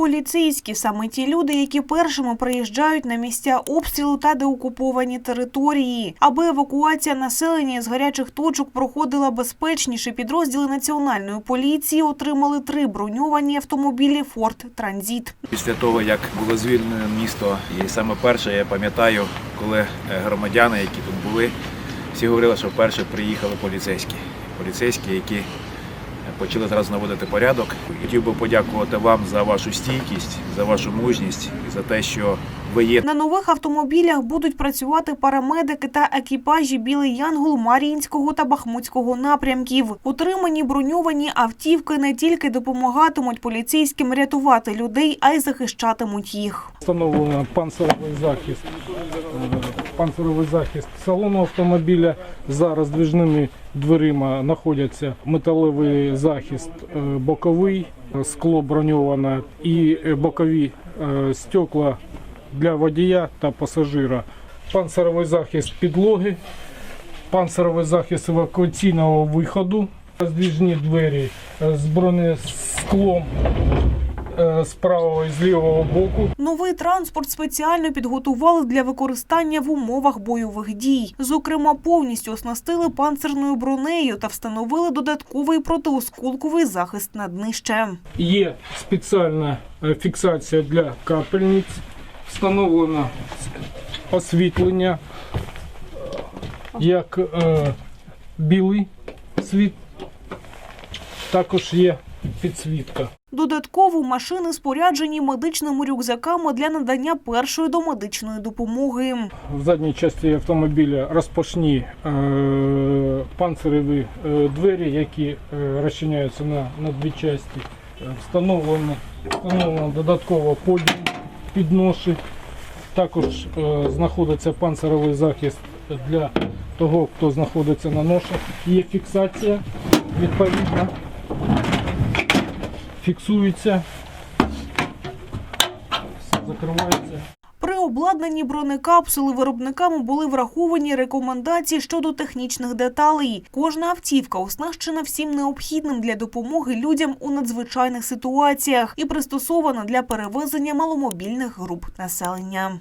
Поліцейські саме ті люди, які першими приїжджають на місця обстрілу та деокуповані території. Аби евакуація населення з гарячих точок проходила безпечніше, підрозділи національної поліції отримали три броньовані автомобілі Форд Транзит. Після того, як було звільнено місто, і саме перше я пам'ятаю, коли е, громадяни, які тут були, всі говорили, що вперше приїхали поліцейські. Поліцейські, які почали зараз наводити порядок. Хотів би подякувати вам за вашу стійкість, за вашу мужність і за те, що ви є На нових автомобілях будуть працювати парамедики та екіпажі Білий Янгол Мар'їнського та Бахмутського напрямків. Утримані броньовані автівки не тільки допомагатимуть поліцейським рятувати людей, а й захищатимуть їх. Встановлено панцировий захист, панцировий захист салону автомобіля. За роздвижними дверима знаходяться металевий захист е, боковий, е, скло броньоване і е, бокові стекла для водія та пасажира. Панцировий захист підлоги, панцировий захист евакуаційного виходу, роздвижні двері з бронесклом з правого і з лівого боку. Новий транспорт спеціально підготували для використання в умовах бойових дій. Зокрема, повністю оснастили панцирною бронею та встановили додатковий протиосколковий захист на днище. Є спеціальна е, фіксація для капельниць, встановлено освітлення, як е, білий світ, також є підсвітка. Додатково машини споряджені медичними рюкзаками для надання першої домедичної допомоги. В задній частині автомобіля розпашні е, панциреві е, двері, які е, розчиняються на, на дві частини. Е, Встановлено, встановлено додатково поділ під ноші. Також знаходиться панцировий захист для того, хто знаходиться на ношах. Є фіксація відповідна. Фіксується. Все закривається. При обладнанні бронекапсули виробниками були враховані рекомендації щодо технічних деталей. Кожна автівка оснащена всім необхідним для допомоги людям у надзвичайних ситуаціях і пристосована для перевезення маломобільних груп населення.